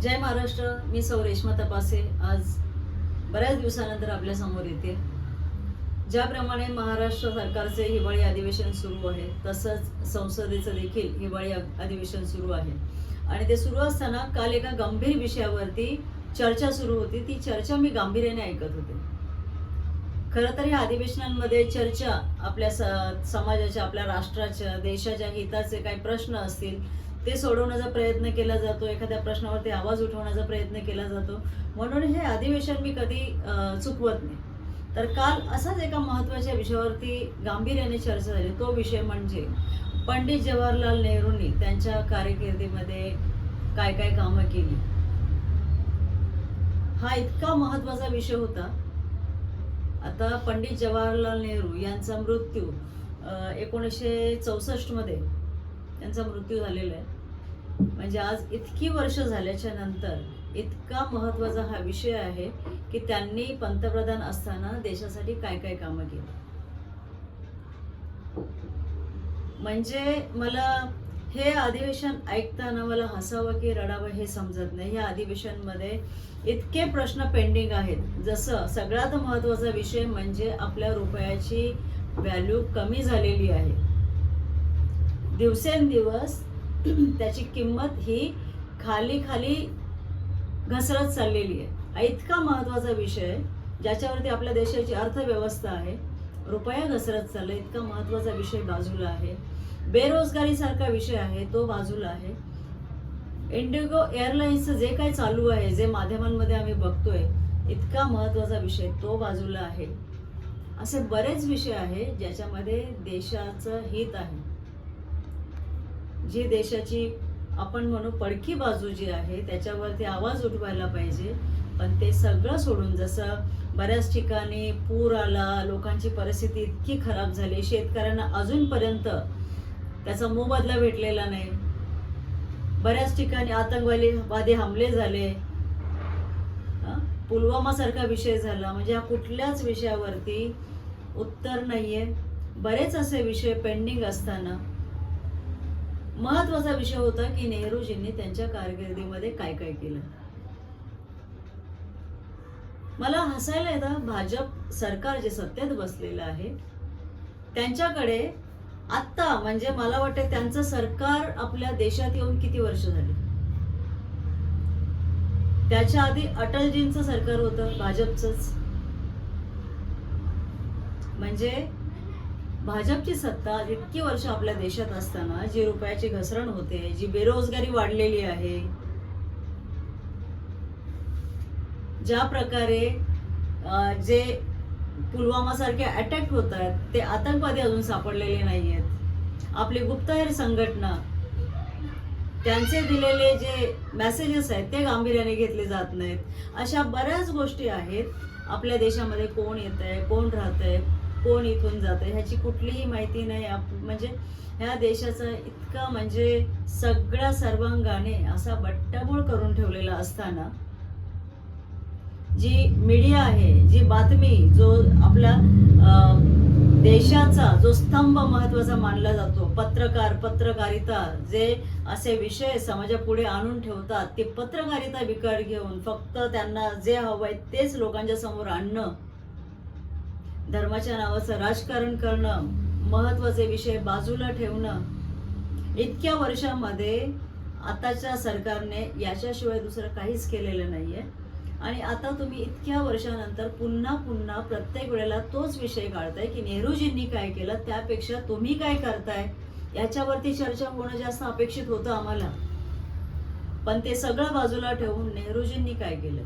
जय महाराष्ट्र मी सौ रेश्मा तपासे. आज बऱ्याच दिवसानंतर आपल्यासमोर येते. ज्याप्रमाणे महाराष्ट्र सरकारचे हिवाळी अधिवेशन सुरू आहे तसंच संसदेचं देखील हिवाळी अधिवेशन सुरू आहे. आणि ते सुरू असताना काल एका गंभीर विषयावरती चर्चा सुरू होती. ती चर्चा मी गांभीर्याने ऐकत होते. खरं तर या अधिवेशनांमध्ये चर्चा आपल्या स- समाजाच्या आपल्या राष्ट्राच्या देशाच्या हिताचे काही प्रश्न असतील ते सोडवण्याचा प्रयत्न केला जातो एखाद्या प्रश्नावरती आवाज उठवण्याचा प्रयत्न केला जातो. म्हणून हे अधिवेशन मी कधी चुकवत नाही. तर काल असाच एका महत्त्वाच्या विषयावरती गांभीर्याने चर्चा झाली. तो विषय म्हणजे पंडित जवाहरलाल नेहरूंनी त्यांच्या कारकिर्दीमध्ये काय काय कामं केली. हा इतका महत्त्वाचा विषय होता. आता पंडित जवाहरलाल नेहरू यांचा मृत्यू एकोणीसशे चौसष्टमध्ये त्यांचा मृत्यू झालेला आहे. म्हणजे आज इतकी वर्ष झाल्याच्यानंतर इतका महत्त्वाचा हा विषय आहे की त्यांनी पंतप्रधान असताना देशासाठी काय काय कामं केली. म्हणजे मला हे अधिवेशन ऐकताना मला हसावं की रडावं हे समजत नाही. या अधिवेशनमध्ये इतके प्रश्न पेंडिंग आहेत. जसं सगळ्यात महत्त्वाचा विषय म्हणजे आपल्या रुपयाची व्हॅल्यू कमी झालेली आहे. दिवसेंदिवस त्याची किंमत ही खाली खाली घसरत चाललेली आहे. इतका महत्त्वाचा विषय ज्याच्यावरती आपल्या देशाची अर्थव्यवस्था आहे रुपया घसरत चालला इतका महत्त्वाचा विषय बाजूला आहे. बेरोजगारीसारखा विषय आहे तो बाजूला आहे. इंडिगो एअरलाईन्सचं जे काही चालू आहे जे माध्यमांमध्ये आम्ही बघतोय इतका महत्त्वाचा विषय तो बाजूला आहे. असे बरेच विषय आहे ज्याच्यामध्ये देशाचं हित आहे. जी देशाची आपण म्हणू पडकी बाजू जी आहे त्याच्यावरती आवाज उठवायला पाहिजे. पण ते सगळं सोडून जसं बऱ्याच ठिकाणी पूर आला लोकांची परिस्थिती इतकी खराब झाली शेतकऱ्यांना अजूनपर्यंत त्याचा मोबदला भेटलेला नाही. बऱ्याच ठिकाणी आतंकवादी वादी हमले झाले. पुलवामासारखा विषय झाला. म्हणजे हा कुठल्याच विषयावरती उत्तर नाहीये. बरेच असे विषय पेंडिंग असताना महत्त्वाचा विषय होता की नेहरूजींनी त्यांच्या कारकिर्दीमध्ये काय काय केलं. मला हसायला येतं भाजप सरकार जे सत्तेत बसलेलं आहे त्यांच्याकडे आत्ता म्हणजे मला वाटतं त्यांचं सरकार आपल्या देशात येऊन किती वर्ष झाली? त्याच्या आधी अटलजींचं सरकार होतं भाजपचंच. म्हणजे भाजपची सत्ता इतकी वर्ष आपल्या देशात असताना जी रुपयाची घसरण होते जी बेरोजगारी वाढलेली आहे ज्या प्रकारे जे पुलवामा सारखे अटॅक होत आहेत ते आतंकवादी अजून सापडलेले नाही आहेत आपली गुप्तहेर संघटना त्यांचे दिलेले जे मेसेजेस आहेत ते गांभीर्याने घेतले जात नाहीत. अशा बऱ्याच गोष्टी आहेत. आपल्या देशामध्ये कोण येत आहे कोण राहत आहे कोण इथून जातं? ह्याची कुठलीही माहिती नाही. आप म्हणजे ह्या देशाचा इतका म्हणजे सगळ्या सर्वांगाने असा बट्टाबोळ करून ठेवलेला असताना जी मीडिया आहे जी बातमी जो आपला देशाचा जो स्तंभ महत्त्वाचा मानला जातो पत्रकार पत्रकारिता जे असे विषय समाजापुढे आणून ठेवतात ते पत्रकारिता विकार घेऊन फक्त त्यांना जे हवं आहे तेच लोकांच्या समोर आणणं धर्माच्या नावाचं राजकारण करणं महत्त्वाचे विषय बाजूला ठेवणं इतक्या वर्षामध्ये आताच्या सरकारने याच्याशिवाय दुसरं काहीच केलेलं नाहीये. आणि आता तुम्ही इतक्या वर्षानंतर पुन्हा पुन्हा प्रत्येक वेळेला तोच विषय काढताय की नेहरूजींनी काय केलं त्यापेक्षा तुम्ही काय करताय? याच्यावरती चर्चा होणं जास्त अपेक्षित होतं आम्हाला. पण ते सगळं बाजूला ठेवून नेहरूजींनी काय केलं?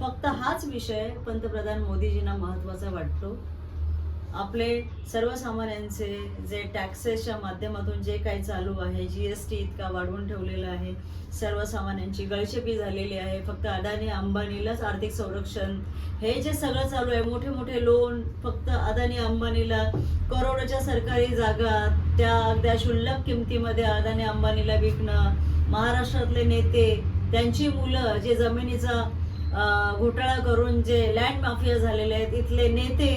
फक्त हाच विषय पंतप्रधान मोदीजींना महत्त्वाचा वाटतो. आपले सर्वसामान्यांचे जे टॅक्सेसच्या माध्यमातून जे काही चालू आहे जी एस टी इतका वाढवून ठेवलेला आहे सर्वसामान्यांची गळचेपी झालेली आहे फक्त अदानी अंबानीलाच आर्थिक संरक्षण हे जे सगळं चालू आहे मोठे मोठे लोन फक्त अदानी अंबानीला करोडोच्या सरकारी जागा त्या अगद्या क्षुल्लक किमतीमध्ये अदानी अंबानीला विकणं महाराष्ट्रातले नेते त्यांची मुलं जे जमिनीचा घोटाळा करून जे लँड माफिया झालेले आहेत इथले नेते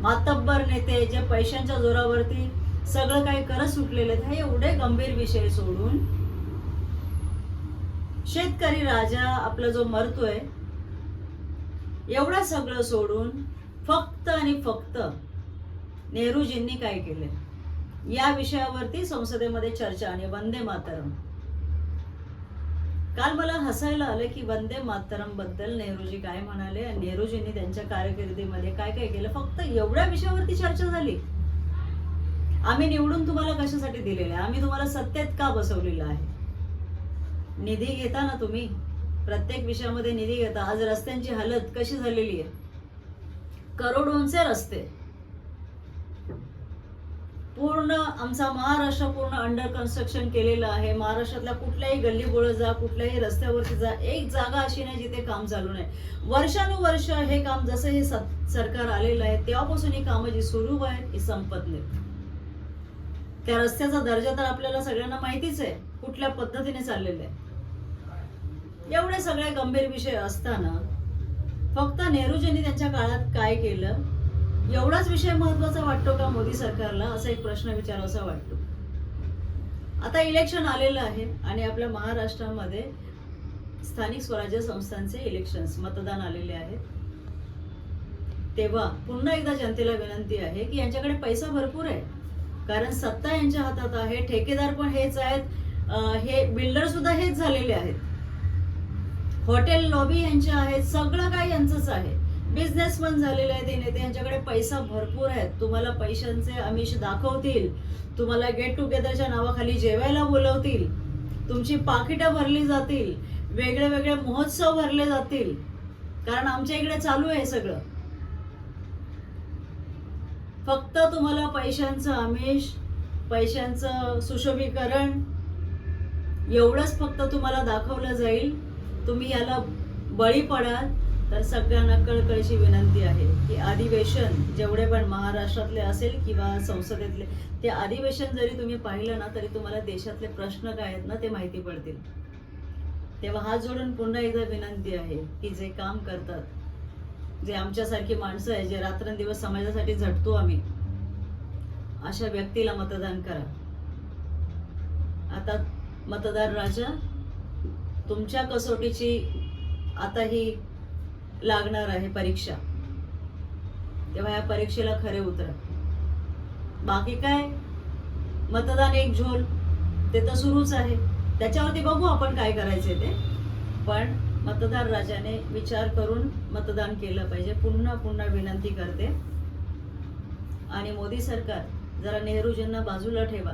मातब्बर नेते जे पैशांच्या जोरावरती सगळं काही करत सुटलेले आहेत हे एवढे गंभीर विषय सोडून शेतकरी राजा आपला जो मरतोय एवढं सगळं सोडून फक्त आणि फक्त नेहरूजींनी काय केलं या विषयावरती संसदेमध्ये चर्चा आणि वंदे मातरम. काल मला हसायला आलं की वंदे मातरमबद्दल नेहरूजी काय म्हणाले आणि नेहरूजींनी त्यांच्या कारकिर्दीमध्ये काय काय केलं? फक्त एवढ्या विषयावरती चर्चा झाली. आम्ही निवडून तुम्हाला कशासाठी दिलेलं आहे? आम्ही तुम्हाला सत्तेत का बसवलेलं आहे? निधी घेता ना तुम्ही? प्रत्येक विषयामध्ये निधी घेता. आज रस्त्यांची हालत कशी झालेली आहे? करोडोंचे रस्ते. पूर्ण आमचा महाराष्ट्र पूर्ण अंडर कन्स्ट्रक्शन केलेलं आहे. महाराष्ट्रातल्या कुठल्याही गल्ली गल्लीबोळ जा कुठल्याही रस्त्यावरती जा एक जागा अशी नाही जिथे काम चालू नाही. वर्षानुवर्ष हे काम जसं हे सरकार आलेलं आहे तेव्हापासून ही कामं जी सुरू आहेत ही संपत नाहीत. त्या रस्त्याचा दर्जा तर आपल्याला सगळ्यांना माहितीच आहे कुठल्या पद्धतीने चाललेलं आहे. एवढे सगळे गंभीर विषय असताना फक्त नेहरूजींनी त्यांच्या काळात काय केलं? एवढाच विषय महत्त्वाचा वाटतो का मोदी सरकारला? असा एक प्रश्न विचारावासा वाटतो. आता इलेक्शन आलेलं आहे आणि आपल्या महाराष्ट्रामध्ये स्थानिक स्वराज्य संस्थांचे इलेक्शन्स मतदान आलेले आहेत. तेव्हा पुन्हा एकदा जनतेला विनंती आहे की यांच्याकडे पैसा भरपूर आहे. कारण सत्ता यांच्या हातात आहे ठेकेदार पण हेच आहेत हे बिल्डर सुद्धा हेच झालेले आहेत. हॉटेल लॉबी यांच्या आहेत सगळं काय यांचंच आहे. बिझनेस पण झालेले आहेत हे नेते. यांच्याकडे पैसा भरपूर आहेत. तुम्हाला पैशांचे आमिष दाखवतील. तुम्हाला गेट टुगेदरच्या नावाखाली जेवायला बोलवतील. तुमची पाकिटं भरली जातील. वेगळे वेगळे महोत्सव भरले जातील. कारण आमच्या इकडे चालू आहे सगळं. फक्त तुम्हाला पैशांचं आमिष पैशांचं सुशोभीकरण एवढंच फक्त तुम्हाला दाखवलं जाईल. तुम्ही याला बळी पडाल. तर सगळ्यांना कळकळीची विनंती आहे की अधिवेशन जेवढे पण महाराष्ट्रातले असेल किंवा संसदेतले ते अधिवेशन जरी तुम्ही पाहिलं ना तरी तुम्हाला देशातले प्रश्न काय आहेत ना ते माहिती पडतील. तेव्हा हात जोडून पुन्हा एकदा विनंती आहे की जे काम करतात जे आमच्यासारखी माणसं आहे जे रात्रंदिवस समाजासाठी झटतो आम्ही अशा व्यक्तीला मतदान करा. आता मतदार राजा तुमच्या कसोटीची आता ही लागणार आहे परीक्षा. तेव्हा या परीक्षेला खरे उतरा बाकी काय? मतदान एक झोल ते तर सुरूच आहे. त्याच्यावरती बघू आपण काय करायचे ते. पण मतदार राजाने विचार करून मतदान केलं पाहिजे. पुन्हा पुन्हा विनंती करते. आणि मोदी सरकार जरा नेहरूजींना बाजूला ठेवा.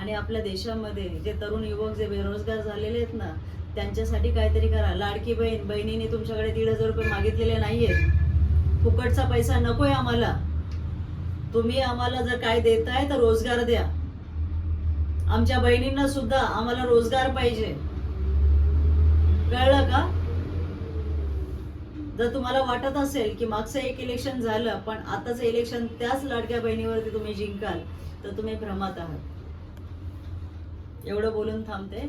आणि आपल्या देशामध्ये जे तरुण युवक जे बेरोजगार झालेले आहेत ना त्यांच्यासाठी काहीतरी करा. लाडकी बहीण बहिणीने तुमच्याकडे दीड हजार रुपये मागितलेले नाहीयेत फुकटचा पैसा नकोय आम्हाला. तुम्ही आम्हाला जर काय देताय तर रोजगार द्या. आमच्या बहिणींना सुद्धा आम्हाला रोजगार पाहिजे. कळलं का? जर तुम्हाला वाटत असेल की मागचं एक इलेक्शन झालं पण आताचं इलेक्शन त्याच लाडक्या बहिणीवरती तुम्ही जिंकाल तर तुम्ही भ्रमात आहात. एवढं बोलून थांबते.